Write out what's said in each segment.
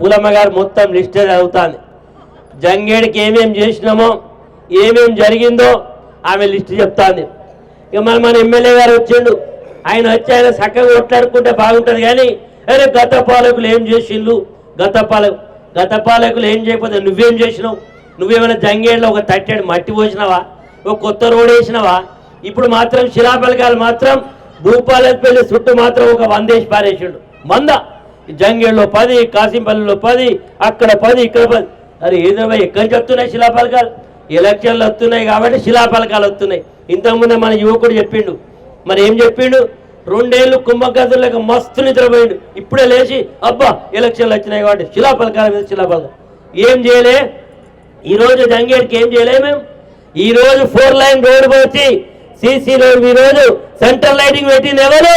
పూలమ్మ గారు మొత్తం లిస్టే చదువుతాంది. జంగేడికి ఏమేం చేసినామో ఏమేం జరిగిందో ఆమె లిస్ట్ చెప్తాంది. ఇక మన మన ఎమ్మెల్యే గారు వచ్చిండు. ఆయన వచ్చి ఆయన చక్కగా కొట్లాడుకుంటే బాగుంటుంది కానీ అరే గత పాలకులు ఏం చేసిండ్రు? గత పాలక గత పాలకులు ఏం చేయకపోతే నువ్వేం చేసినావు? నువ్వేమైనా జంగేడిలో ఒక తట్టేడు మట్టి పోసినావా? ఒక కొత్త రోడ్ వేసినావా? ఇప్పుడు మాత్రం శిలాపలకాలు మాత్రం భూపాలపల్లి చుట్టూ మాత్రం ఒక వందేసి పారేసిండు. మంద! జంగేళ్ళలో పది కాసింపల్లిలో పది అక్కడ పది ఇక్కడ పది. అరే ఏదో ఎక్కడి నుంచి వస్తున్నాయి శిలాపలకాలు ఎలక్షన్లు వస్తున్నాయి కాబట్టి శిలాపలకాలు వస్తున్నాయి. ఇంతకుముందే మన యువకుడు చెప్పిండు. మరి ఏం చెప్పిండు? రెండేళ్ళు కుంభకర్తలకు మస్తు నిద్రపోయిండు. ఇప్పుడే లేచి అబ్బా ఎలక్షన్లు వచ్చినాయి కాబట్టి శిలాఫలకాల మీద శిలాపలకాలు ఏం చేయలే? ఈరోజు జంగేడ్కి ఏం చేయలే మేము? ఈరోజు ఫోర్ లైన్ రోడ్డు పోసి సీసీ రోడ్ ఈరోజు సెంట్రల్ లైటింగ్ పెట్టింది ఎవరు?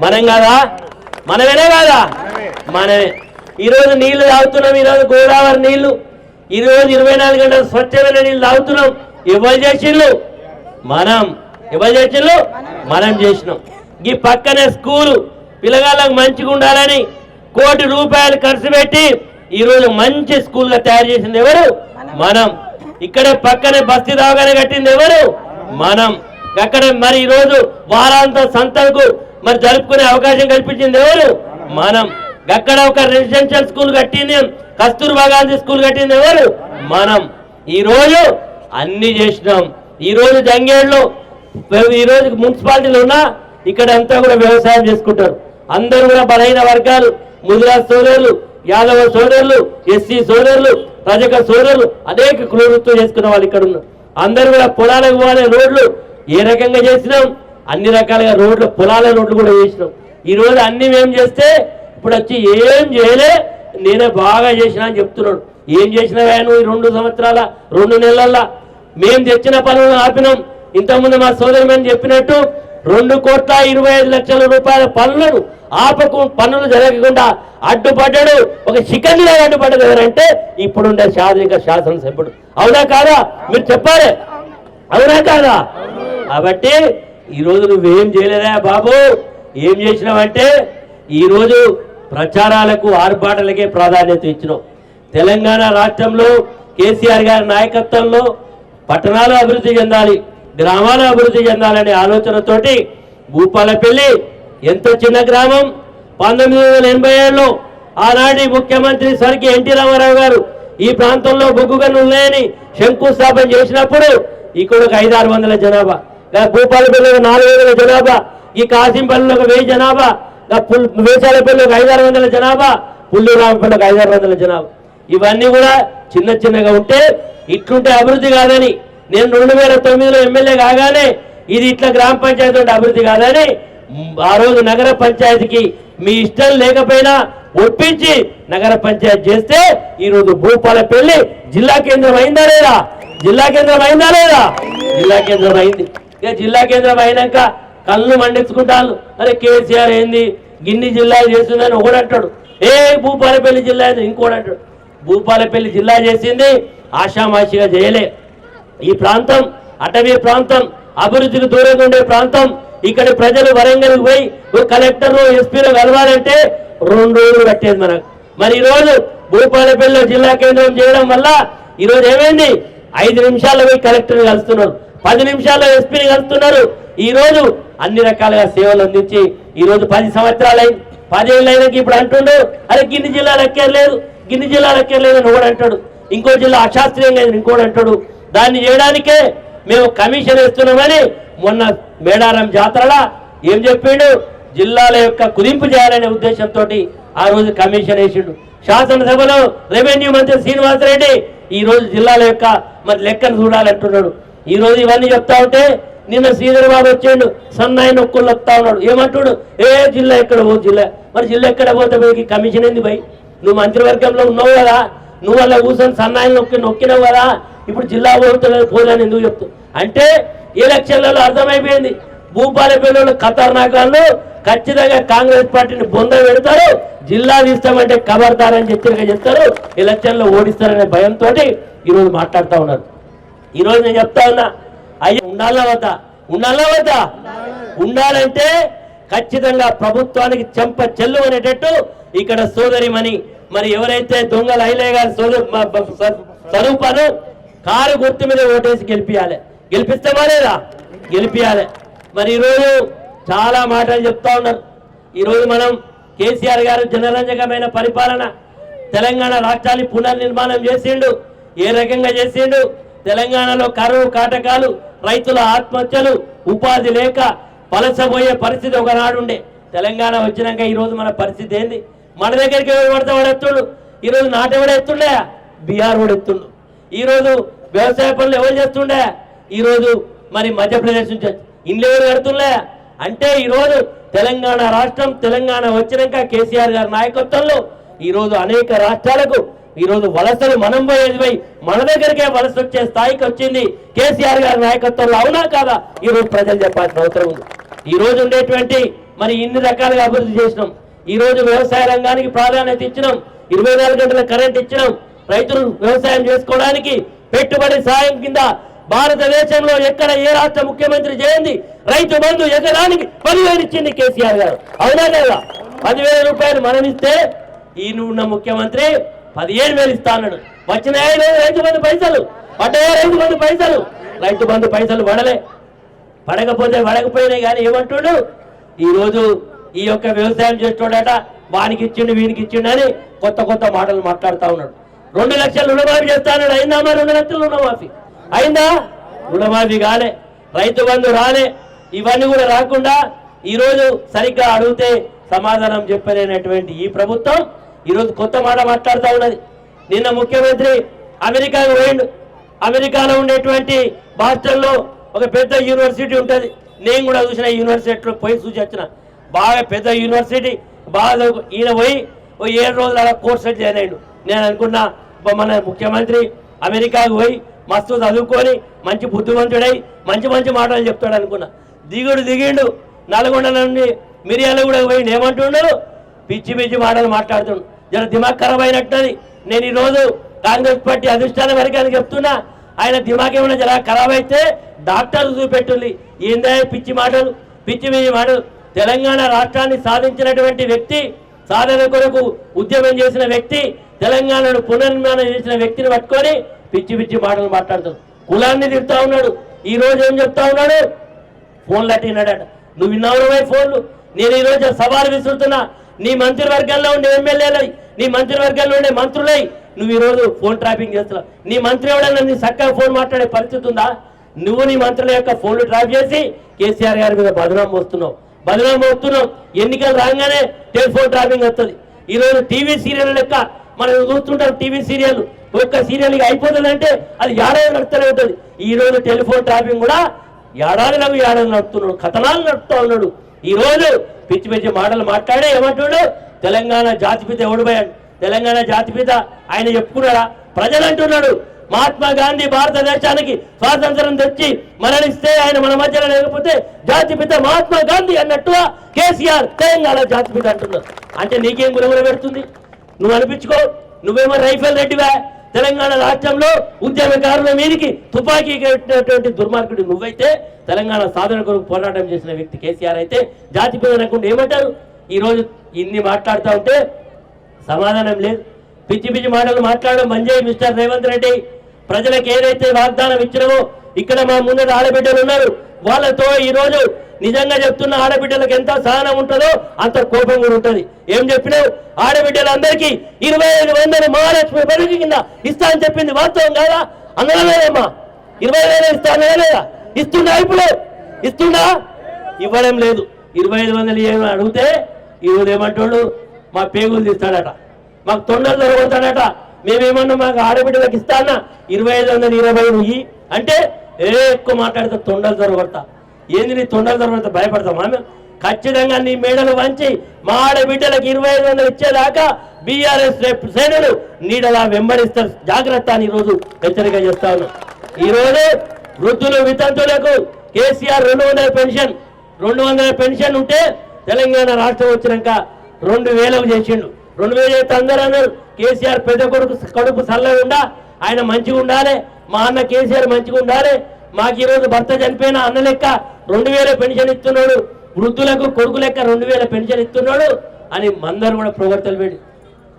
మనం కదా? మనమేనే కాదా? మనమే. ఈరోజు నీళ్ళు తాగుతున్నాం ఈరోజు గోదావరి నీళ్ళు. ఈరోజు ఇరవై నాలుగు గంటల స్వచ్ఛమైన నీళ్ళు తాగుతున్నాం. ఎవరు చేసిండ్రు? మనం. ఎవరు చేసిండ్రు? మనం చేసినాం. ఈ పక్కనే స్కూలు. పిల్లగాళ్ళకు మంచిగా ఉండాలని కోటి రూపాయలు ఖర్చు పెట్టి ఈరోజు మంచి స్కూల్గా తయారు చేసింది ఎవరు? మనం. ఇక్కడే పక్కనే బస్తీ దావగానే కట్టింది ఎవరు? మనం. అక్కడ మరి ఈరోజు వారాంత సంతకు మరి జరుపుకునే అవకాశం కల్పించింది ఎవరు? మనం. అక్కడ ఒక రెసిడెన్షియల్ స్కూల్ కట్టింది? కస్తూర్బా గాంధీ స్కూల్ కట్టింది ఎవరు? మనం. ఈరోజు అన్ని చేసినాం. ఈ రోజు ఈరోజు ఈ రోజు మున్సిపాలిటీలో ఉన్నా ఇక్కడ అంతా కూడా వ్యవసాయం చేసుకుంటారు. అందరూ కూడా బలహీన వర్గాలు. ముదిరాజ్ సోదరులు యాదవ సోదరులు ఎస్సీ సోదరులు రజక సోదరులు అనేక కులవృత్తులు చేసుకున్న వాళ్ళు ఇక్కడ ఉన్నారు. అందరూ కూడా పొలాలకు పోలే రోడ్లు ఏ రకంగా చేసినాం? అన్ని రకాలుగా రోడ్లు పొలాల రోడ్లు కూడా వేసినాం. ఈ అన్ని మేము చేస్తే ఇప్పుడు వచ్చి ఏం చేయలే నేనే బాగా చేసినా అని చెప్తున్నాడు. ఏం చేసినావా నువ్వు ఈ రెండు సంవత్సరాల రెండు నెలల మేము తెచ్చిన పనులను ఆపినాం. ఇంతకుముందు మా సోదరిమని చెప్పినట్టు రెండు కోట్ల ఇరవై ఐదు లక్షల రూపాయల పనులను ఆపకు పనులు జరగకుండా అడ్డుపడ్డాడు. ఒక శిఖండిలో అడ్డుపడ్డది ఎవరంటే ఇప్పుడుండే శారీరక శాసనసభ్యుడు. అవునా కాదా? మీరు చెప్పాలి. అవునా కాదా? కాబట్టి ఈరోజు నువ్వేం చేయలేదా బాబు? ఏం చేసినావంటే ఈరోజు ప్రచారాలకు ఆర్భాటలకే ప్రాధాన్యత ఇచ్చినావు. తెలంగాణ రాష్ట్రంలో కేసీఆర్ గారి నాయకత్వంలో పట్టణాలు అభివృద్ధి చెందాలి గ్రామాలు అభివృద్ధి చెందాలనే ఆలోచనతోటి భూపాలపల్లి ఎంతో చిన్న గ్రామం పంతొమ్మిది వందల ఎనభై ఏడులో ఆనాటి ముఖ్యమంత్రి సరికి ఎన్టీ రామారావు గారు ఈ ప్రాంతంలో బొగ్గు గనులు ఉన్నాయని శంకుస్థాపన చేసినప్పుడు ఇక్కడ ఒక ఐదు ఆరు వందల జనాభా. భూపాలపల్లి ఒక నాలుగు వందల జనాభా ఈ కాసింపల్లిలో ఒక వెయ్యి జనాభా పుల్ వేసాలపల్లి ఒక ఐదారు వందల జనాభా పుల్లూరామపల్లి ఒక వందల జనాభా. ఇవన్నీ కూడా చిన్న చిన్నగా ఉంటే ఇట్లుంటే అభివృద్ధి కాదని నేను రెండు వేల తొమ్మిదిలో ఎమ్మెల్యే కాగానే ఇది ఇట్లా గ్రామ పంచాయతీ ఉంటే అభివృద్ధి కాదని ఆ రోజు నగర పంచాయతీకి మీ ఇష్టం లేకపోయినా ఒప్పించి నగర పంచాయతీ చేస్తే ఈ రోజు భూపాలపల్లి జిల్లా కేంద్రం అయిందా లేదా? జిల్లా కేంద్రం అయిందా లేదా? జిల్లా కేంద్రం అయింది. ఇక జిల్లా కేంద్రం అయినాక కళ్ళు మండించుకుంటాను అరే కేసీఆర్ ఏంది? గిన్ని జిల్లాలు చేస్తుందని ఒకడు అంటాడు. ఏ భూపాలపల్లి జిల్లా ఏంది? ఇంకోటి అంటాడు. భూపాలపల్లి జిల్లా చేసింది ఆషామాషిగా చేయలే. ఈ ప్రాంతం అటవీ ప్రాంతం అభివృద్ధికి దూరంగా ఉండే ప్రాంతం ఇక్కడ ప్రజలు వరంగల్కి పోయి కలెక్టర్ ఎస్పీలో కలవాలంటే రెండు రోజులు పట్టేది మనకు. మరి ఈ రోజు భూపాలపల్లిలో జిల్లా కేంద్రం చేయడం వల్ల ఈ రోజు ఏమైంది? ఐదు నిమిషాల్లో పోయి కలెక్టర్ కలుస్తున్నారు. పది నిమిషాల్లో ఎస్పీని కలుస్తున్నారు. ఈ రోజు అన్ని రకాలుగా సేవలు అందించి ఈరోజు పది సంవత్సరాలు అయింది పదేళ్ళు అయినాక ఇప్పుడు అంటుండు అరే గిన్ని జిల్లాలు ఎక్కర్లేదు గిన్ని జిల్లాలు ఎక్కర్లేదు అని ఒకడు అంటాడు. ఇంకో జిల్లా అశాస్త్రీయంగా ఇంకోటి అంటాడు. దాన్ని చేయడానికే మేము కమిషన్ ఇస్తున్నామని మొన్న మేడారం జాతరలా ఏం చెప్పిండు? జిల్లాల యొక్క కుదింపు చేయాలనే ఉద్దేశంతో ఆ రోజు కమిషన్ వేసిండు. శాసనసభలో రెవెన్యూ మంత్రి శ్రీనివాసరెడ్డి ఈ రోజు జిల్లాల యొక్క మరి లెక్కను చూడాలంటున్నాడు. ఈ రోజు ఇవన్నీ చెప్తా ఉంటే నిన్న శ్రీధర్ బాబు వచ్చిండు సన్నాయి నొక్కులు వస్తా ఉన్నాడు. ఏమంటుడు? ఏ జిల్లా ఎక్కడ పో జిల్లా? మరి జిల్లా ఎక్కడ పోతే పోయి కమిషన్ ఏంది భయ్ నువ్వు మంత్రివర్గంలో ఉన్నావు కదా నువ్వు అలా కూర్చొని సన్నాయి నొక్కి నొక్కినావు కదా ఇప్పుడు జిల్లా పోతులేదు పోదని ఎందుకు చెప్తావు అంటే ఎలక్షన్లలో అర్థమైపోయింది. భూపాలపల్లిలో ఖతర్నాకాలు ఖచ్చితంగా కాంగ్రెస్ పార్టీని బొంద పెడతారు జిల్లా తీస్తామంటే కబర్దారని హెచ్చరిక చెప్తారు ఎలక్షన్లో ఓడిస్తారనే భయంతో ఈరోజు మాట్లాడుతూ ఉన్నారు. ఈరోజు నేను చెప్తా ఉన్నా అయ్యా ఉండాలా వద్దా? ఉండాలా వద్దా? ఉండాలంటే ఖచ్చితంగా ప్రభుత్వానికి చెంప చెల్లు అనేటట్టు ఇక్కడ సోదరిమణి మరి ఎవరైతే దొంగ అయిలే గారి సోదరు మ- స్వరూపాను కారు గుర్తు మీద ఓటేసి గెలిపియాలి. గెలిపిస్తామా లేదా? గెలిపియాలి. మరి ఈరోజు చాలా మాటలు చెప్తా ఉన్నారు. ఈరోజు మనం కేసీఆర్ గారు జనరంజకమైన పరిపాలన తెలంగాణ రాష్ట్రాన్ని పునర్నిర్మాణం చేసిండు ఏ రకంగా చేసిండు తెలంగాణలో కరువు కాటకాలు రైతుల ఆత్మహత్యలు ఉపాధి లేక పలసబోయే పరిస్థితి ఒకనాడుండే. తెలంగాణ వచ్చినాక ఈరోజు మన పరిస్థితి ఏంది? మన దగ్గరికి ఎవరు పడితే వాడు ఎత్తుడు. ఈరోజు నాటెవడ ఎత్తుండే? బీహార్ వాడు ఎత్తుండు. ఈరోజు వ్యవసాయ పనులు ఎవరు చేస్తుండే? ఈరోజు మరి మధ్యప్రదేశ్ నుంచి ఇండ్లు ఎవరు కడుతుండే? అంటే ఈరోజు తెలంగాణ రాష్ట్రం తెలంగాణ వచ్చినాక కేసీఆర్ గారి నాయకత్వంలో ఈరోజు అనేక రాష్ట్రాలకు ఈరోజు వలసలు మనం పోయేది మన దగ్గరికే వలస వచ్చే స్థాయికి వచ్చింది కేసీఆర్ గారి నాయకత్వంలో అవునా కాదా? ఈరోజు ప్రజలు చెప్పాల్సిన అవసరం ఉంది. ఈ రోజు ఉండేటువంటి మరి ఇన్ని రకాలుగా అభివృద్ధి చేసినాం. ఈ రోజు వ్యవసాయ రంగానికి ప్రాధాన్యత ఇచ్చినాం. ఇరవై నాలుగు గంటల కరెంట్ ఇచ్చినాం. రైతులు వ్యవసాయం చేసుకోవడానికి పెట్టుబడి సాయం కింద భారతదేశంలో ఎక్కడ ఏ రాష్ట్ర ముఖ్యమంత్రి చేయండి రైతు బంధు ఎకరానికి పదివేలు ఇచ్చింది కేసీఆర్ గారు. అవునా లేదా? పదివేల రూపాయలు మనమిస్తే ఈ నువ్వు ముఖ్యమంత్రి పదిహేను వేలు ఇస్తా అన్నాడు. వచ్చినాయా లేదు రైతు బంధు పైసలు. పడ్డాయా రైతు బంధు పైసలు. రైతు బంధు పైసలు పడలే. పడకపోతే పడకపోయినాయి కానీ ఏమంటుడు? ఈరోజు ఈ యొక్క వ్యవసాయం చేస్తున్నాడట వానికి ఇచ్చిండు వీనికి ఇచ్చిండు అని కొత్త కొత్త మాటలు మాట్లాడుతూ ఉన్నాడు. రెండు లక్షలు రుణమాఫీ చేస్తాడు అయిందా మరి రెండు లక్షలు రుణమాఫీ? అయిందా? రుణమాఫీ కాలే. రైతు బంధు రాలే. ఇవన్నీ కూడా రాకుండా ఈరోజు సరిగ్గా అడిగితే సమాధానం చెప్పలేనటువంటి ఈ ప్రభుత్వం ఈరోజు కొత్త మాట మాట్లాడుతూ ఉన్నది. నిన్న ముఖ్యమంత్రి అమెరికాకు పోయిండు. అమెరికాలో ఉండేటువంటి బాస్టన్లో ఒక పెద్ద యూనివర్సిటీ ఉంటుంది. నేను కూడా చూసిన యూనివర్సిటీలో పోయి చూసి వచ్చిన. బాగా పెద్ద యూనివర్సిటీ. బాగా ఈయన పోయి ఓ ఏడు రోజులు అలా కోర్స్ జాయిన్ అయ్యాడు నేను అనుకున్నా మన ముఖ్యమంత్రి అమెరికాకు పోయి మస్తు చదువుకొని మంచి బుద్ధిమంతుడై మంచి మంచి మాటలు చెప్తాడు అనుకున్నా. దిగుడు దిగిండు. నల్గొండ నుండి మిరియాలు కూడా పోయి ఏమంటున్నారు పిచ్చి పిచ్చి మాటలు మాట్లాడుతుండు. జర దిమాగ్ ఖరాబ్ అయినట్టుది నేను ఈరోజు కాంగ్రెస్ పార్టీ అధిష్టాన వర్గానికి చెప్తున్నా ఆయన దిమాగ్ ఏమైనా జర ఖరాబ్ అయితే డాక్టర్లు చూపెట్టుంది ఏందా పిచ్చి మాటలు? పిచ్చి పిచ్చి మాటలు. తెలంగాణ రాష్ట్రాన్ని సాధించినటువంటి వ్యక్తి సాధన కొరకు ఉద్యమం చేసిన వ్యక్తి తెలంగాణను పునర్నిర్మాణం చేసిన వ్యక్తిని పట్టుకొని పిచ్చి పిచ్చి మాటలు మాట్లాడుతాడు కులాన్ని తిడుతా ఉన్నాడు. ఈ రోజు ఏం చెప్తా ఉన్నాడు? ఫోన్లు అట్టినాడట నువ్వు విన్నావు ఫోన్లు? నేను ఈరోజు సవాలు విసురుతున్నా. నీ మంత్రివర్గంలో ఉండే ఎమ్మెల్యేలై నీ మంత్రివర్గంలో ఉండే మంత్రులై నువ్వు ఈ రోజు ఫోన్ ట్రాపింగ్ చేస్తున్నావు. నీ మంత్రి ఎవడన్నా నీ చక్కగా ఫోన్ మాట్లాడే పరిస్థితి ఉందా? నువ్వు నీ మంత్రుల యొక్క ఫోన్లు ట్రాప్ చేసి కేసీఆర్ గారి మీద బదనాం పోస్తున్నావు బదనాం పోస్తున్నావు ఎన్నికలు రాగానే టెలిఫోన్ ట్రాపింగ్ వస్తుంది. ఈ రోజు టీవీ సీరియల్ లెక్క మనం చూస్తుంటాం టీవీ సీరియల్. ఒక్క సీరియల్ అయిపోతుందంటే అది ఏడాది నడుస్తూనే ఉంటుంది. ఈ రోజు టెలిఫోన్ ట్రాపింగ్ కూడా ఏడాదిలకు ఏడాది నడుపుతున్నాడు. కథనాలు నడుపుతా ఉన్నాడు. ఈ రోజు పిచ్చి పిచ్చి మాటలు మాట్లాడే ఏమంటుడు? తెలంగాణ జాతిపిత ఓడిపోయాడు తెలంగాణ జాతిపిత ఆయన చెప్పుకున్నాడా? ప్రజలు అంటున్నాడు మహాత్మా గాంధీ భారతదేశానికి స్వాతంత్రం తెచ్చి మరణిస్తే ఆయన మన మధ్యలో లేకపోతే జాతిపిత మహాత్మా గాంధీ అన్నట్టుగా కేసీఆర్ తెలంగాణ జాతిపిత అంటున్నారు అంటే నీకేం గురగుర పెడుతుంది? నువ్వు అనిపించుకో. నువ్వేమో రైఫల్ రెడ్డివా. తెలంగాణ రాష్ట్రంలో ఉద్యమకారుల మీదకి తుపాకీ కట్టినటువంటి దుర్మార్గుడు నువ్వైతే తెలంగాణ సాధన కొరకు పోరాటం చేసిన వ్యక్తి కేసీఆర్ అయితే జాతి పేదనకుండా ఏమంటారు? ఈ రోజు ఇన్ని మాట్లాడుతూ ఉంటే సమాధానం లేదు. పిచ్చి పిచ్చి మాటలు మాట్లాడడం మంజయ్ మిస్టర్ రేవంత్ రెడ్డి. ప్రజలకు ఏదైతే వాగ్దానం ఇచ్చినామో ఇక్కడ మా ముందర ఆడబిడ్డలు ఉన్నారు. వాళ్ళతో ఈ రోజు నిజంగా చెప్తున్న ఆడబిడ్డలకు ఎంత సహనం ఉంటుందో అంత కోపం కూడా ఉంటుంది. ఏం చెప్పినావు? ఆడబిడ్డలందరికీ ఇరవై ఐదు వందలు మహాలక్ష్మి పథకం కింద ఇస్తా అని చెప్పింది వాస్తవం కాదా? అనలేదమ్మా ఇరవై వేలు ఇస్తా లేదా ఇస్తుండా ఇప్పుడు? ఇస్తుందా? ఇవ్వడం లేదు. ఇరవై ఐదు వందలు ఏమో అడిగితే ఈరోజు ఏమంటాడు మా పేగులు తీస్తాడట. మాకు తొండలు జరుగుతాడట మేమేమన్నా మాకు ఆడబిడ్డలకు ఇస్తానా ఇరవై ఐదు వందలు ఇరవై వెయ్యి అంటే ఏ ఎక్కువ మాట్లాడితే తొండలు దొరకొడతా. ఏంది నీ తొండల తర్వాత భయపడతామా మేము ఖచ్చితంగా నీ మేడలు వంచి మా ఆడబిడ్డలకు ఇరవై ఐదు వందలు ఇచ్చేదాకా బీఆర్ఎస్ శ్రేణులు నీడలా వెంబడిస్తారు జాగ్రత్త అని ఈరోజు హెచ్చరిక చేస్తాను ఈరోజు వృద్ధులు వితంతులకు కేసీఆర్ రెండు వందల పెన్షన్ రెండు వందల పెన్షన్ ఉంటే తెలంగాణ రాష్ట్రం వచ్చినాక రెండు వేలకు చేసిండు. రెండు వేలు చేస్తే అందరూ అన్నారు కేసీఆర్ పెద్ద కొడుకు కడుపు చల్లగా ఆయన మంచిగా ఉండాలి మా అన్న కేసీఆర్ మంచిగా ఉండాలి మాకు ఈరోజు భర్త చనిపోయిన అన్న లెక్క రెండు వేల పెన్షన్ ఇస్తున్నాడు. వృద్ధులకు కొడుకు లెక్క రెండు వేల పెన్షన్ ఇస్తున్నాడు అని మందరు కూడా ప్రవర్తలు పెట్టి.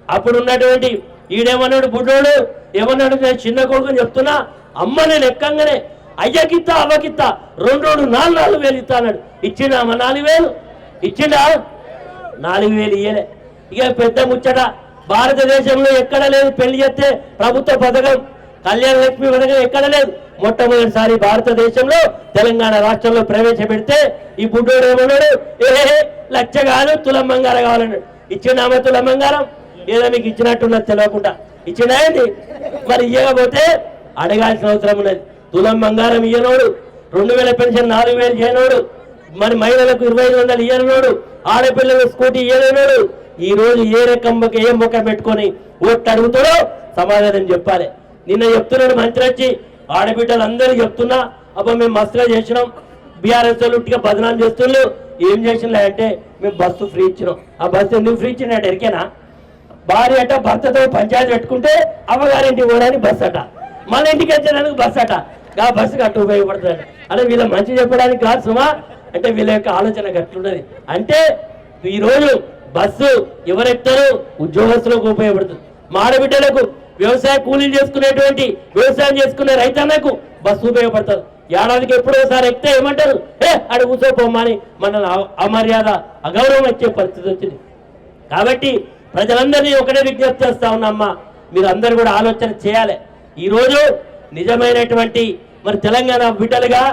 అప్పుడు ఉన్నటువంటి ఈడేమన్నాడు బుడ్డోడు ఏమన్నాడు? నేను చిన్న కొడుకుని చెప్తున్నా. అమ్మని లెక్కంగానే అయ్యకిత్త అవ్వకిత్త రెండు రెండు నాలుగు నాలుగు వేలు ఇస్తా అన్నాడు. ఇచ్చిండా అమ్మ నాలుగు వేలు? ఇచ్చిండా? నాలుగు వేలు ఇయ్యలే. ఇక పెద్ద ముచ్చట. భారతదేశంలో ఎక్కడ లేదు పెళ్ళి చేస్తే ప్రభుత్వ పథకం. కళ్యాణ లక్ష్మి పథకం ఎక్కడ లేదు. మొట్టమొదటిసారి భారతదేశంలో తెలంగాణ రాష్ట్రంలో ప్రవేశపెడితే ఈ బుడ్డోడు ఏమన్నాడు? ఏ లచ్చ కాదు తులం బంగారం కావాలన్నాడు. ఇచ్చిండామా తులం బంగారం ఏదో మీకు ఇచ్చినట్టున్నది తెలియకుండా ఇచ్చినాయండి మరి ఇవ్వకపోతే అడగాల్సిన అవసరం ఉన్నది. తులం బంగారం ఇయ్యనోడు రెండు వేల పెన్షన్ నాలుగు వేలు చేయనోడు మరి మహిళలకు ఇరవై ఐదు వందలు ఇయ్యనోడు ఆడపిల్లలకు స్కూటీ ఇయ్యలేనోడు ఈ రోజు ఏ రకం ఏ ముఖం పెట్టుకొని ఓట్లు అడుగుతాడో సమాధానం చెప్పాలి. నిన్న చెప్తున్నాడు మంత్రి వచ్చి ఆడబిడ్డలు అందరూ చెప్తున్నా అబ్బా మేము మస్తుగా చేసినాం. బీఆర్ఎస్ వాళ్ళు ఉట్టిగా బదనాం చేస్తున్నారు ఏం చేసినా అంటే మేము బస్సు ఫ్రీ ఇచ్చినాం. ఆ బస్సు ఎందుకు ఫ్రీ ఇచ్చిన ఎరికేనా? భార్య అట భర్తతో పంచాయతీ పెట్టుకుంటే అమ్మగారింటికి పోవడానికి బస్సు అట. మన ఇంటికి వచ్చేదానికి బస్సు అట. ఆ బస్సుకి అట్టు ఉపయోగపడుతుంది అంటే వీళ్ళ మంచి చెప్పడానికి కాదు సుమా. అంటే వీళ్ళ యొక్క ఆలోచన గట్లున్నది అంటే ఈరోజు బస్సు ఎవరెక్తారో ఉద్యోగస్తులకు ఉపయోగపడుతుంది. మా ఆడబిడ్డలకు వ్యవసాయ కూలీలు చేసుకునేటువంటి వ్యవసాయం చేసుకునే రైతన్నకు బస్సు ఉపయోగపడుతుంది ఏడాదికి ఎప్పుడో ఒకసారి ఎక్కితే ఏమంటారు? ఏ అక్కడ కూర్చోపోమ్మని మనల్ని అమర్యాద అగౌరవం వచ్చే పరిస్థితి వచ్చింది. కాబట్టి ప్రజలందరినీ ఒకటే విజ్ఞప్తి చేస్తా ఉన్నామ్మా మీరు అందరూ కూడా ఆలోచన చేయాలి. ఈరోజు నిజమైనటువంటి మరి తెలంగాణ బిడ్డలుగా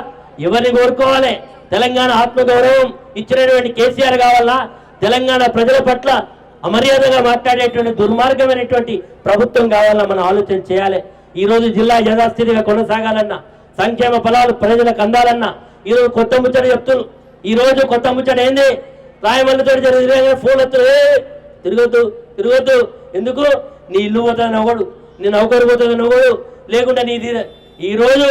ఎవరిని కోరుకోవాలి? తెలంగాణ ఆత్మగౌరవం ఇచ్చినటువంటి కేసీఆర్ కావాలా? తెలంగాణ ప్రజల పట్ల అమర్యాదగా మాట్లాడేటువంటి దుర్మార్గమైనటువంటి ప్రభుత్వం కావాలన్నా మనం ఆలోచన చేయాలి. ఈ రోజు జిల్లా యథాస్థితిగా కొనసాగాలన్నా సంక్షేమ ఫలాలు ప్రజలకు అందాలన్నా ఈరోజు కొత్త ముచ్చట చెప్తున్నారు ఈ రోజు కొత్త ముచ్చట ఏంది? రాయమల్లితో జరిగిన ఫోన్ వస్తుంది తిరగొద్దు తిరగొద్దు. ఎందుకు? నీ ఇల్లు పోతుంది ఒకడు నీ నౌకరు పోతుంది ఒకడు లేకుండా నీది ఈరోజు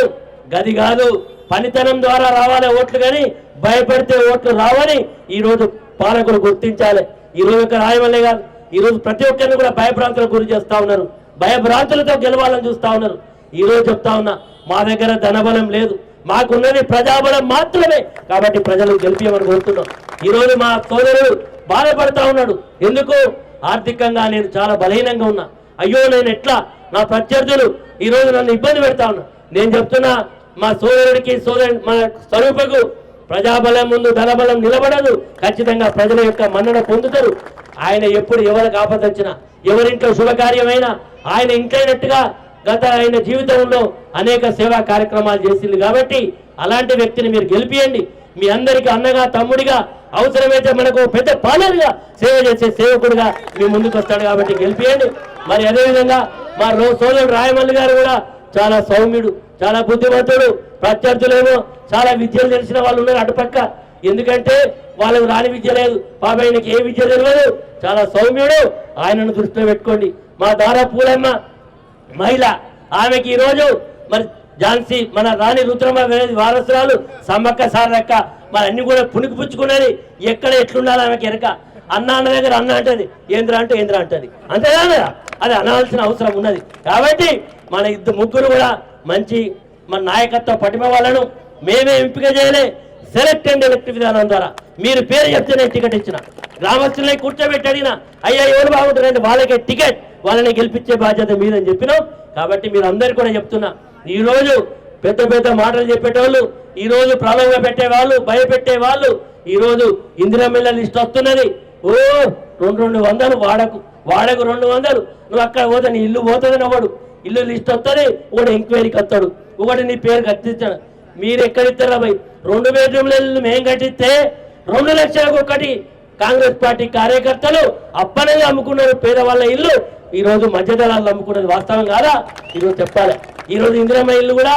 గది కాదు. పనితనం ద్వారా రావాలి ఓట్లు కానీ భయపడితే ఓట్లు రావని ఈ రోజు పాలకులు గుర్తించాలి. ఈ రోజు ఒక రాయమల్లే కాదు. ఈ రోజు ప్రతి ఒక్కరిని కూడా భయభ్రాంతులకు గురి చేస్తా ఉన్నారు. భయభ్రాంతులతో గెలవాలని చూస్తా ఉన్నారు. ఈరోజు చెప్తా ఉన్నా మా దగ్గర ధనబలం లేదు. మాకున్నది ప్రజాబలం మాత్రమే. కాబట్టి ప్రజలు గెలిపియమని కోరుతున్నాం. ఈ రోజు మా సోదరుడు బాధపడతా ఉన్నాడు. ఎందుకు? ఆర్థికంగా నేను చాలా బలహీనంగా ఉన్నా. అయ్యో నేను ఎట్లా? నా ప్రత్యర్థులు ఈరోజు నన్ను ఇబ్బంది పెడతా ఉన్నా నేను చెప్తున్నా మా సోదరుడికి సోదరు మా స్వరూపకు ప్రజాబలం ముందు ధనబలం నిలబడదు. ఖచ్చితంగా ప్రజల యొక్క మన్నన పొందుతారు. ఆయన ఎప్పుడు ఎవరికి ఆపదొచ్చినా ఎవరింట్లో శుభకార్యమైనా ఆయన ఇంట్లైనట్టుగా గత ఆయన జీవితంలో అనేక సేవా కార్యక్రమాలు చేసింది కాబట్టి అలాంటి వ్యక్తిని మీరు గెలిపియండి. మీ అందరికీ అన్నగా తమ్ముడిగా అవసరమైతే మనకు పెద్ద పాలనగా సేవ చేసే సేవకుడిగా మీ ముందుకు వస్తాడు కాబట్టి గెలిపియండి. మరి అదేవిధంగా మా రో సోదరుడు రాయమల్లి గారు కూడా చాలా సౌమ్యుడు చాలా బుద్ధిమంతుడు. ప్రత్యర్థులేమో చాలా విద్యలు తెలిసిన వాళ్ళు ఉన్నారు అటుపక్క ఎందుకంటే వాళ్ళకు రాని విద్య లేదు. పాప ఏ విద్య తెలియదు. చాలా సౌమ్యుడు. ఆయనను దృష్టిలో పెట్టుకోండి. మా దారా పూలమ్మ మహిళ. ఆమెకి ఈరోజు మరి ఝాన్సీ మన రాణి రుద్రమ్మ వారసురాలు సమ్మక్క సారక్క. మరి అన్ని కూడా పుణికి పుచ్చుకున్నది. ఎక్కడ ఎట్లుండాలి ఆమెకి ఎరక అన్న అన్న దగ్గర అన్న అంటది. ఏంద్ర అంటే ఏంద్ర అంటది. అంతేనా అది అనాల్సిన అవసరం ఉన్నది. కాబట్టి మన ఇద్దరు ముగ్గురు కూడా మంచి మన నాయకత్వ పటిమ వాళ్ళను మేమే ఎంపిక చేయలే. సెలెక్ట్ అండ్ ఎలక్ట్ విధానం ద్వారా. మీరు పేరు చెప్తేనే టికెట్ ఇచ్చిన. గ్రామస్తులనే కూర్చోబెట్టి అడిగిన అయ్యా ఎవరు బాగుంటారంటే వాళ్ళకే టికెట్ వాళ్ళని గెలిపించే బాధ్యత మీదని చెప్పినాం. కాబట్టి మీరు అందరు కూడా చెప్తున్నా ఈ రోజు పెద్ద పెద్ద మాటలు చెప్పేటోళ్ళు ఈరోజు ప్రాణంగా పెట్టేవాళ్ళు భయపెట్టే వాళ్ళు ఈరోజు రోజు లిస్ట్ వస్తున్నది. ఓ రెండు రెండు వందలు వాడకు వాడకు రెండు వందలు. నువ్వు అక్కడ పోతే నీ ఇల్లు పోతుంది నవ్వడు ఇల్లు లిస్ట్ వస్తుంది ఒకటి ఎంక్వైరీకి వస్తాడు ఒకటి నీ పేరు కట్టించాడు మీరు ఎక్కడిస్తారా భయ్ రెండు బెడ్రూమ్ల ఇల్లు మేము కట్టిస్తే రెండు లక్షలకు ఒకటి కాంగ్రెస్ పార్టీ కార్యకర్తలు అప్పనేది అమ్ముకున్నారు పేదవాళ్ళ ఇల్లు. ఈరోజు మధ్యదళాలు అమ్ముకున్నది వాస్తవం కాదా? ఈరోజు చెప్పాలి. ఈ రోజు ఇందిరమ్మ ఇల్లు కూడా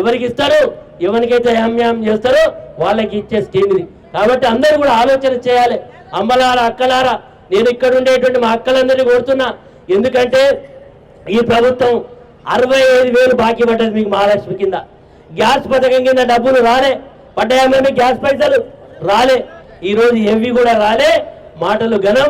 ఎవరికి ఇస్తారు? ఎవరికైతే హామ్యాం చేస్తారో వాళ్ళకి ఇచ్చే స్కీమ్ ఇది. కాబట్టి అందరూ కూడా ఆలోచన చేయాలి. అమ్మలారా అక్కలారా నేను ఇక్కడ ఉండేటువంటి మా అక్కలందరినీ కోరుతున్నా. ఎందుకంటే ఈ ప్రభుత్వం అరవై ఐదు వేలు బాకీ పడ్డది మీకు మహాలక్ష్మి కింద. గ్యాస్ పథకం కింద డబ్బులు రాలే. పడ్డాయా మీకు గ్యాస్ పైసలు? రాలే. ఈరోజు ఎవి కూడా రాలే. మాటలు ఘనం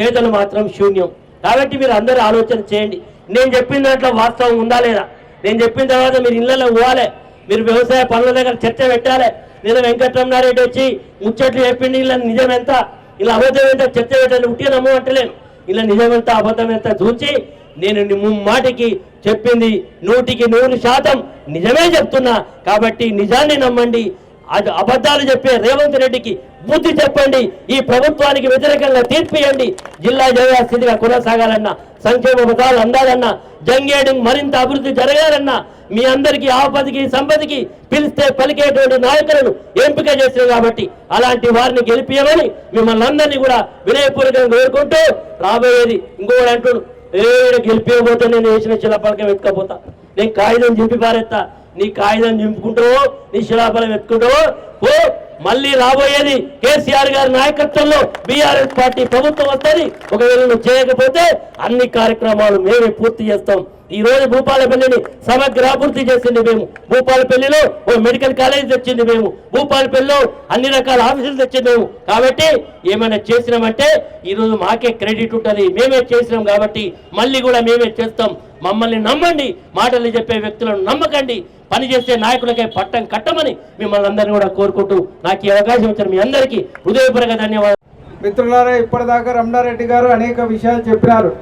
చేతలు మాత్రం శూన్యం. కాబట్టి మీరు అందరూ ఆలోచన చేయండి. నేను చెప్పిన దాంట్లో వాస్తవం ఉందా లేదా? నేను చెప్పిన తర్వాత మీరు ఇళ్ళలో పోవాలి. మీరు వ్యవసాయ పనుల దగ్గర చర్చ పెట్టాలి. నేను వెంకటరమణారెడ్డి వచ్చి ముచ్చట్లు చెప్పింది ఇలా నిజం ఎంత? ఇలా అబద్ధం ఎంత? చర్చ పెట్టాలి ఉట్టిగా నమ్మమంటలేను. ఇలా నిజమెంత అబద్ధం ఎంత? చూచి నేను ని- ముమ్మాటికి చెప్పింది నూటికి నూరు శాతం నిజమే చెప్తున్నా. కాబట్టి నిజాన్ని నమ్మండి. అది అబద్ధాలు చెప్పే రేవంత్ రెడ్డికి బుద్ధి చెప్పండి. ఈ ప్రభుత్వానికి వ్యతిరేకంగా తీర్పియండి జిల్లా స్థితిగా కొనసాగాలన్నా సంక్షేమ పథకాలు అందాలన్నా జంగేడింగ్ మరింత అభివృద్ధి జరగాలన్నా మీ అందరికీ ఆపదికి సంపదికి పిలిస్తే పలికేటువంటి నాయకులను ఎంపిక చేశారు కాబట్టి అలాంటి వారిని గెలిపియమని మిమ్మల్ని అందరినీ కూడా వినయపూర్వకంగా కోరుకుంటూ రాబోయేది ఇంకోటి అంటున్నాడు ఏడు గెలిపియబోతే నేను వేసిన శిలాపలకం ఎత్తుకపోతా నేను కాగితం చింపి పారేస్తా నీ కాగితం చింపుకుంటావో నీ శిలాపాలం ఎత్తుకుంటావో ఓ మళ్ళీ రాబోయేది కేసీఆర్ గారి నాయకత్వంలో బీఆర్ఎస్ పార్టీ ప్రభుత్వం వస్తుంది. ఒకవేళ నువ్వు చేయకపోతే అన్ని కార్యక్రమాలు మేమే పూర్తి చేస్తాం. ఈ రోజు భూపాలపల్లిని సమగ్ర అభివృద్ధి చేసింది మేము. భూపాలపల్లిలో ఓ మెడికల్ కాలేజ్ తెచ్చింది మేము. భూపాలపల్లిలో అన్ని రకాల ఆఫీసులు తెచ్చింది మేము. కాబట్టి ఏమైనా చేసినామంటే ఈ రోజు మాకే క్రెడిట్ ఉంటుంది. మేమే చేసినాం కాబట్టి మళ్ళీ కూడా మేమే చేస్తాం. మమ్మల్ని నమ్మండి. మాటలు చెప్పే వ్యక్తులను నమ్మకండి. పనిచేసే నాయకులకే పట్టం కట్టమని మిమ్మల్ని అందరినీ కూడా కోరుకుంటూ నాకు ఈ అవకాశం ఇచ్చిన మీ అందరికీ హృదయపూర్వక ధన్యవాదాలు. మిత్రులారా ఇప్పటిదాకా రమణారెడ్డి గారు అనేక విషయాలు చెప్పినారు.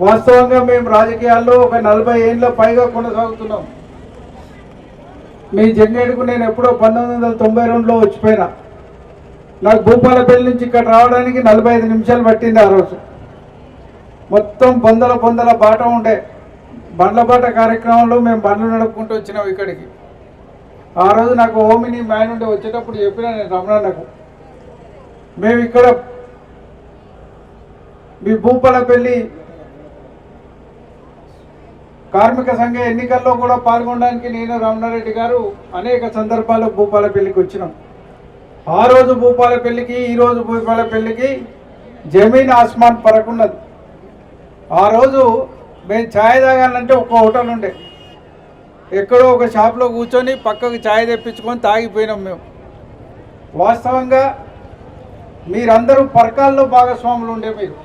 వాస్తవంగా మేము రాజకీయాల్లో ఒక నలభై ఏళ్ళ పైగా కొనసాగుతున్నాం. మీ జంగేడుకు నేను ఎప్పుడో పంతొమ్మిది వందల తొంభై రెండులో వచ్చిపోయినా. నాకు భూపాలపల్లి నుంచి ఇక్కడ రావడానికి నలభై ఐదు నిమిషాలు పట్టింది ఆ రోజు. మొత్తం పొందల పొందల బాట ఉండే. బండ్ల బాట కార్యక్రమంలో మేము బండ్లు నడుపుకుంటూ వచ్చినాం ఇక్కడికి. ఆ రోజు నాకు ఓమిని మ్యాన్ ఉండే వచ్చేటప్పుడు చెప్పినా నేను రమణన్నకు. మేము ఇక్కడ మీ భూపాలపల్లి కార్మిక సంఘ ఎన్నికల్లో కూడా పాల్గొనడానికి నేను రమణారెడ్డి గారు అనేక సందర్భాల్లో భూపాలపల్లికి వచ్చినాం. ఆ రోజు భూపాలపల్లికి ఈ రోజు భూపాలపల్లికి జమీన్ ఆస్మాన్ పరకున్నది. ఆ రోజు మేము ఛాయ్ తాగాలంటే ఒక హోటల్ ఉండే. ఎక్కడో ఒక షాప్లో కూర్చొని పక్కకు ఛాయ్ తెప్పించుకొని తాగిపోయినాం మేము. వాస్తవంగా మీరందరూ పరకాల్లో భాగస్వాములు ఉండే మీరు.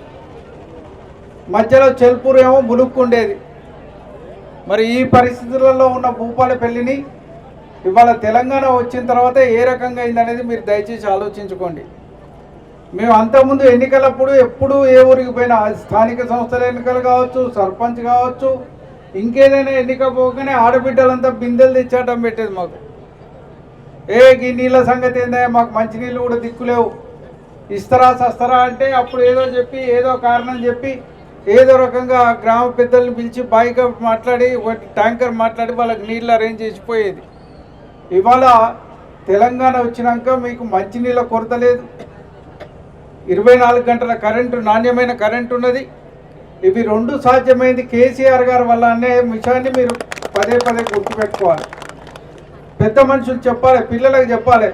మధ్యలో చెల్పూరు ఏమో ములుక్కుండేది మరి ఈ పరిస్థితులలో ఉన్న భూపాలపల్లిని ఇవాళ తెలంగాణ వచ్చిన తర్వాత ఏ రకంగా అయిందనేది మీరు దయచేసి ఆలోచించుకోండి. మేము అంతకుముందు ఎన్నికలప్పుడు ఎప్పుడు ఏ ఊరికి పోయినా స్థానిక సంస్థల ఎన్నికలు కావచ్చు సర్పంచ్ కావచ్చు ఇంకేదైనా ఎన్నిక పోగానే ఆడబిడ్డలంతా బిందెలు తెచ్చాటం పెట్టేది మాకు. ఏ ఈ నీళ్ళ సంగతి ఏందా మాకు మంచినీళ్ళు కూడా దిక్కులేవు. ఇస్తారా సస్తారా అంటే అప్పుడు ఏదో చెప్పి ఏదో కారణం చెప్పి ఏదో రకంగా గ్రామ పెద్దల్ని పిలిచి బాయిగా మాట్లాడి ట్యాంకర్ మాట్లాడి వాళ్ళకి నీళ్ళు అరేంజ్ చేసిపోయేది ఇవాళ తెలంగాణ వచ్చినాక మీకు మంచినీళ్ళ కొరత లేదు. ఇరవై నాలుగు గంటల కరెంటు నాణ్యమైన కరెంటు ఉన్నది. ఇవి రెండు సాధ్యమైంది కేసీఆర్ గారి వల్ల అనే విషయాన్ని మీరు పదే పదే గుర్తుపెట్టుకోవాలి. పెద్ద మనుషులు చెప్పాలి పిల్లలకు చెప్పాలి.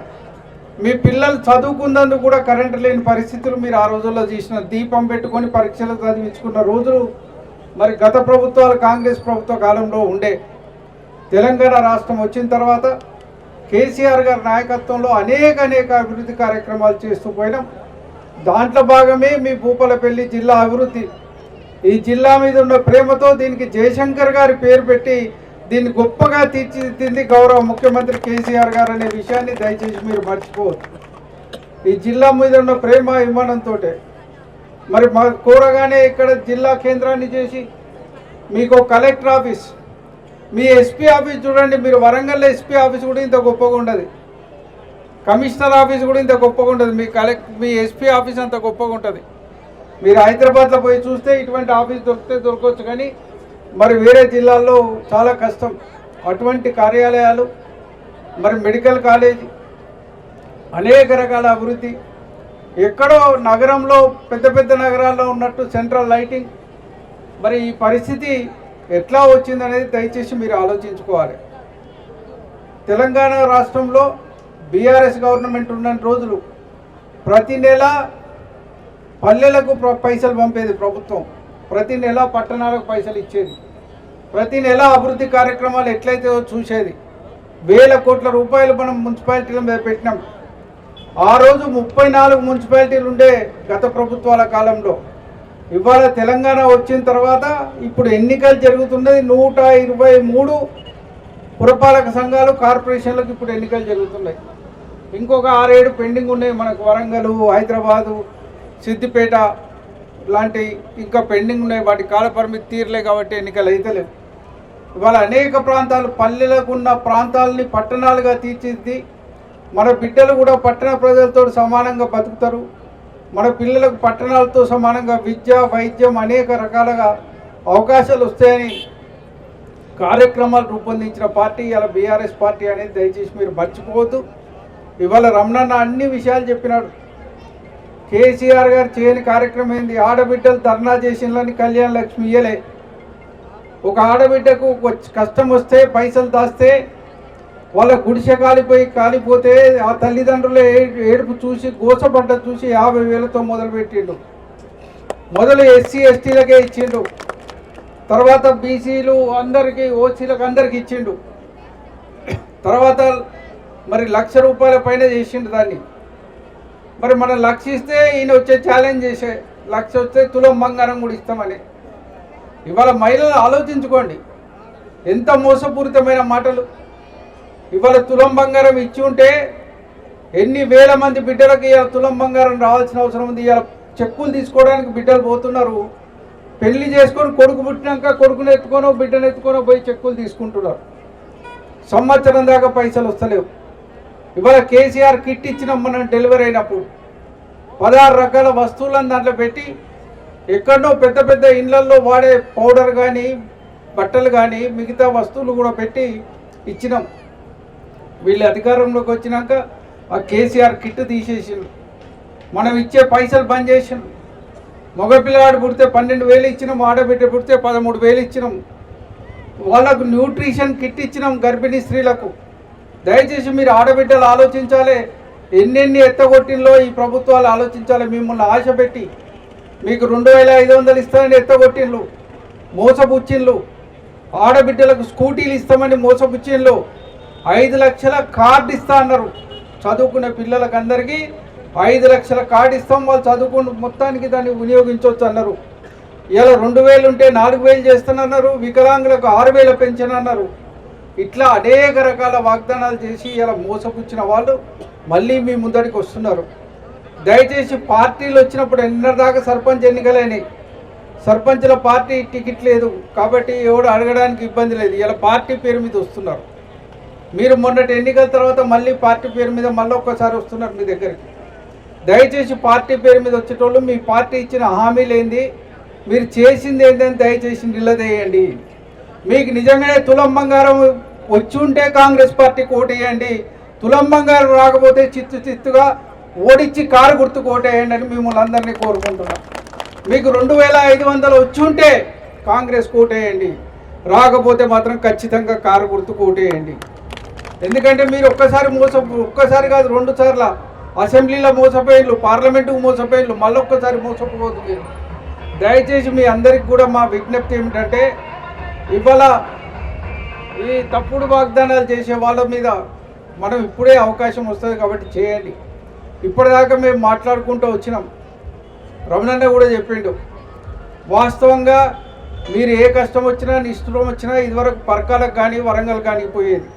మీ పిల్లలు చదువుకున్నందుకు కూడా కరెంటు లేని పరిస్థితులు మీరు ఆ రోజుల్లో చేసిన దీపం పెట్టుకొని పరీక్షలు చదివించుకున్న రోజులు మరి గత ప్రభుత్వాలు కాంగ్రెస్ ప్రభుత్వ కాలంలో ఉండే తెలంగాణ రాష్ట్రం వచ్చిన తర్వాత కేసీఆర్ గారి నాయకత్వంలో అనేక అనేక అభివృద్ధి కార్యక్రమాలు చేస్తూ పోయినాం. దాంట్లో భాగమే మీ భూపాలపల్లి జిల్లా అభివృద్ధి. ఈ జిల్లా మీద ఉన్న ప్రేమతో దీనికి జయశంకర్ గారి పేరు పెట్టి దీన్ని గొప్పగా తీర్చిదిద్దింది గౌరవ ముఖ్యమంత్రి కేసీఆర్ గారు అనే విషయాన్ని దయచేసి మీరు మర్చిపోవద్దు. ఈ జిల్లా మీద ఉన్న ప్రేమ అభిమానంతో మరి మా కోరగానే ఇక్కడ జిల్లా కేంద్రాన్ని చేసి మీకు కలెక్టర్ ఆఫీస్ మీ ఎస్పీ ఆఫీస్ చూడండి మీరు వరంగల్ ఎస్పీ ఆఫీస్ కూడా ఇంత గొప్పగా ఉండదు. కమిషనర్ ఆఫీస్ కూడా ఇంత గొప్పగా ఉండదు. మీ కలెక్ట్ మీ ఎస్పీ ఆఫీస్ అంత గొప్పగా ఉంటుంది. మీరు హైదరాబాద్లో పోయి చూస్తే ఇటువంటి ఆఫీస్ దొరికితే దొరకవచ్చు కానీ మరి వేరే జిల్లాల్లో చాలా కష్టం. అటువంటి కార్యాలయాలు మరి మెడికల్ కాలేజీ అనేక రకాల అభివృద్ధి. ఎక్కడో నగరంలో పెద్ద పెద్ద నగరాల్లో ఉన్నట్టు సెంట్రల్ లైటింగ్. మరి ఈ పరిస్థితి ఎట్లా వచ్చిందనేది దయచేసి మీరు ఆలోచించుకోవాలి. తెలంగాణ రాష్ట్రంలో బీఆర్ఎస్ గవర్నమెంట్ ఉన్న రోజులు ప్రతి నెల పల్లెలకు పైసలు పంపేది ప్రభుత్వం. ప్రతి నెల పట్టణాలకు పైసలు ఇచ్చేది. ప్రతి నెల అభివృద్ధి కార్యక్రమాలు ఎట్లయితే చూసేది. వేల కోట్ల రూపాయలు మనం మున్సిపాలిటీల మీద పెట్టినాం. ఆ రోజు ముప్పై నాలుగు మున్సిపాలిటీలు ఉండే గత ప్రభుత్వాల కాలంలో. ఇవాళ తెలంగాణ వచ్చిన తర్వాత ఇప్పుడు ఎన్నికలు జరుగుతున్నది నూట ఇరవై మూడు పురపాలక సంఘాలు కార్పొరేషన్లకు ఇప్పుడు ఎన్నికలు జరుగుతున్నాయి. ఇంకొక ఆరేడు పెండింగ్ ఉన్నాయి మనకు వరంగల్ హైదరాబాదు సిద్దిపేట లాంటి ఇంకా పెండింగ్ ఉన్నాయి వాటి కాల పరిమితి తీరలే కాబట్టి ఎన్నికలు అయితలేవు ఇవాళ అనేక ప్రాంతాలు పల్లెలకు ఉన్న ప్రాంతాలని పట్టణాలుగా తీర్చిద్ది మన బిడ్డలు కూడా పట్టణ ప్రజలతో సమానంగా బతుకుతారు. మన పిల్లలకు పట్టణాలతో సమానంగా విద్య వైద్యం అనేక రకాలుగా అవకాశాలు వస్తాయని కార్యక్రమాలు రూపొందించిన పార్టీ ఇలా బీఆర్ఎస్ పార్టీ అనేది దయచేసి మీరు మర్చిపోవద్దు. ఇవాళ రమణన్న అన్ని విషయాలు చెప్పినాడు. కేసీఆర్ గారు చేయని కార్యక్రమం ఏంది? ఆడబిడ్డలు ధర్నా చేసినని కళ్యాణ లక్ష్మి ఇయ్యలే. ఒక ఆడబిడ్డకు కష్టం వస్తే పైసలు దాస్తే వాళ్ళ గుడిసె కాలిపోయి కాలిపోతే ఆ తల్లిదండ్రుల ఏడుపు చూసి గోసపడ్డ చూసి యాభై వేలతో మొదలుపెట్టిండు. మొదలు ఎస్సీ ఎస్టీలకే ఇచ్చిండు. తర్వాత బీసీలు అందరికీ ఓసీలకు అందరికి ఇచ్చిండు. తర్వాత మరి లక్ష రూపాయల పైన చేసిండు దాన్ని. మరి మనం లక్ష ఇస్తే ఈయన వచ్చే ఛాలెంజ్ చేసే లక్ష వస్తే తులం బంగారం కూడా ఇస్తామని. ఇవాళ మహిళలు ఆలోచించుకోండి. ఎంత మోసపూరితమైన మాటలు. ఇవాళ తులం బంగారం ఇచ్చి ఉంటే ఎన్ని వేల మంది బిడ్డలకు ఇవాళ తులం బంగారం రావాల్సిన అవసరం ఉంది. ఇవాళ చెక్కులు తీసుకోవడానికి బిడ్డలు పోతున్నారు. పెళ్ళి చేసుకొని కొడుకు పుట్టినాక కొడుకుని ఎత్తుకోనో బిడ్డను ఎత్తుకోనో పోయి చెక్కులు తీసుకుంటున్నారు. సంవత్సరం దాకా పైసలు వస్తలేవు. ఇవాళ కేసీఆర్ కిట్ ఇచ్చినాం మనం డెలివరీ అయినప్పుడు పదహారు రకాల వస్తువులను దాంట్లో పెట్టి ఎక్కడో పెద్ద పెద్ద ఇళ్ళల్లో వాడే పౌడర్ కానీ బట్టలు కానీ మిగతా వస్తువులు కూడా పెట్టి ఇచ్చినాం. వీళ్ళు అధికారంలోకి వచ్చినాక ఆ కేసీఆర్ కిట్ తీసేసిండు మనం ఇచ్చే పైసలు బంద్ చేసిండు మగపిల్లాడు పుడితే పన్నెండు వేలు ఇచ్చినాం ఆడబిడ్డ పుడితే పదమూడు వేలు ఇచ్చినాం. వాళ్ళకు న్యూట్రిషన్ కిట్ ఇచ్చినాం గర్భిణీ స్త్రీలకు. దయచేసి మీరు ఆడబిడ్డలు ఆలోచించాలి. ఎన్నెన్ని ఎత్తగొట్టినలో ఈ ప్రభుత్వాలు ఆలోచించాలి. మిమ్మల్ని ఆశ పెట్టి మీకు రెండు వేల ఐదు వందలు ఇస్తామని ఎత్తగొట్టిండ్లు. మోసపుచ్చిండ్లు. ఆడబిడ్డలకు స్కూటీలు ఇస్తామని మోసపుచ్చిండ్లు. ఐదు లక్షల కార్డు ఇస్తా అన్నారు. చదువుకునే పిల్లలకు అందరికీ ఐదు లక్షల కార్డు ఇస్తాం. వాళ్ళు చదువుకున్న మొత్తానికి దాన్ని వినియోగించవచ్చు అన్నారు. ఇలా రెండు వేలు ఉంటే నాలుగు వేలు చేస్తానన్నారు. వికలాంగులకు ఆరు వేల పెంచనన్నారు అన్నారు. ఇట్లా అనేక రకాల వాగ్దానాలు చేసి ఇలా మోసపుచ్చిన వాళ్ళు మళ్ళీ మీ ముందడికి వస్తున్నారు. దయచేసి పార్టీలు వచ్చినప్పుడు ఎన్నటిదాకా సర్పంచ్ ఎన్నికలైనాయి. సర్పంచ్ల పార్టీ టికెట్ లేదు. కాబట్టి ఎవడు అడగడానికి ఇబ్బంది లేదు. ఇలా పార్టీ పేరు మీద వస్తున్నారు. మీరు మొన్నటి ఎన్నికల తర్వాత మళ్ళీ పార్టీ పేరు మీద మళ్ళీ ఒక్కసారి వస్తున్నారు మీ దగ్గరికి. దయచేసి పార్టీ పేరు మీద వచ్చేటోళ్ళు మీ పార్టీ ఇచ్చిన హామీలు ఏంది? మీరు చేసింది ఏంటని దయచేసి నిలదేయండి. మీకు నిజంగానే తులం బంగారం వచ్చి ఉంటే కాంగ్రెస్ పార్టీకి ఓటేయండి. తులం బంగారం రాకపోతే చిత్తు చిత్తుగా ఓడించి కారు గుర్తుకు కోటేయండి అని మిమ్మల్ని అందరినీ కోరుకుంటున్నాం. మీకు రెండు వేల ఐదు వందలు వచ్చి ఉంటే కాంగ్రెస్ కోటేయండి రాకపోతే మాత్రం ఖచ్చితంగా కారు గుర్తుకు ఓటేయండి. ఎందుకంటే మీరు ఒక్కసారి మోసం ఒక్కసారి కాదు రెండు సార్లు అసెంబ్లీలో మోసపోయిన్లు పార్లమెంటుకు మోసపోయిన్లు మళ్ళీ ఒక్కసారి మోసపోవద్దు మీరు. దయచేసి మీ అందరికి కూడా మా విజ్ఞప్తి ఏమిటంటే ఇవాళ ఈ తప్పుడు వాగ్దానాలు చేసే వాళ్ళ మీద మనం ఇప్పుడే అవకాశం వస్తుంది కాబట్టి చేయండి. ఇప్పటిదాకా మేము మాట్లాడుకుంటూ వచ్చినాం. రమణన్న కూడా చెప్పిండు వాస్తవంగా మీరు ఏ కష్టం వచ్చినా నిష్ఠురం వచ్చినా ఇదివరకు పరకాలకు కానీ వరంగల్ కానీ పోయేది.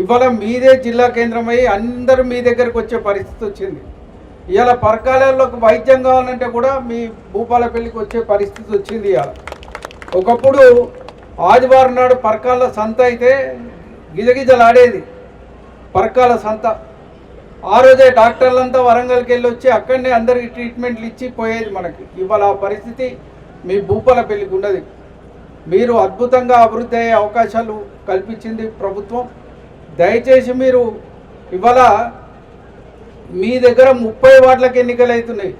ఇవాళ మీదే జిల్లా కేంద్రమై అందరూ మీ దగ్గరకు వచ్చే పరిస్థితి వచ్చింది. ఇవాళ పరకాలలోకి వైద్యం కావాలంటే కూడా మీ భూపాలపల్లికి వచ్చే పరిస్థితి వచ్చింది ఇవాళ. ఒకప్పుడు ఆదివారం నాడు పరకాల సంత అయితే గిజగిజలాడేది. పరకాల సంత. ఆ రోజే డాక్టర్లంతా వరంగల్కి వెళ్ళి వచ్చి అక్కడనే అందరికి ట్రీట్మెంట్లు ఇచ్చి పోయేది మనకి. ఇవాళ ఆ పరిస్థితి మీ భూపాలపల్లికి ఉన్నది. మీరు అద్భుతంగా అభివృద్ధి అయ్యే అవకాశాలు కల్పించింది ప్రభుత్వం. దయచేసి మీరు ఇవాళ మీ దగ్గర ముప్పై వార్డులకు ఎన్నికలు అవుతున్నాయి.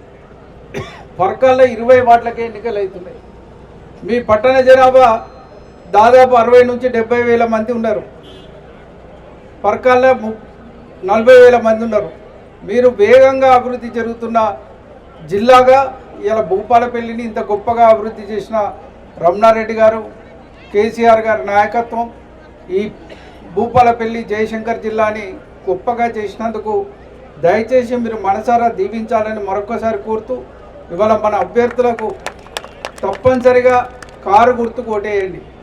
పరకాల్లో ఇరవై వాట్లకే ఎన్నికలు అవుతున్నాయి. మీ పట్టణ జనాభా దాదాపు అరవై నుంచి డెబ్బై వేల మంది ఉన్నారు. పరకాల్లో ము- నలభై వేల మంది ఉన్నారు. మీరు వేగంగా అభివృద్ధి జరుగుతున్న జిల్లాగా ఇలా భూపాలపల్లిని ఇంత గొప్పగా అభివృద్ధి చేసిన రమణారెడ్డి గారు కేసీఆర్ గారి నాయకత్వం ఈ భూపాలపల్లి జయశంకర్ జిల్లాని గొప్పగా చేసినందుకు దయచేసి మీరు మనసారా దీవించాలని మరొకసారి కోరుతూ ఇవాళ మన అభ్యర్థులకు తప్పనిసరిగా కారు గుర్తు కొట్టేయండి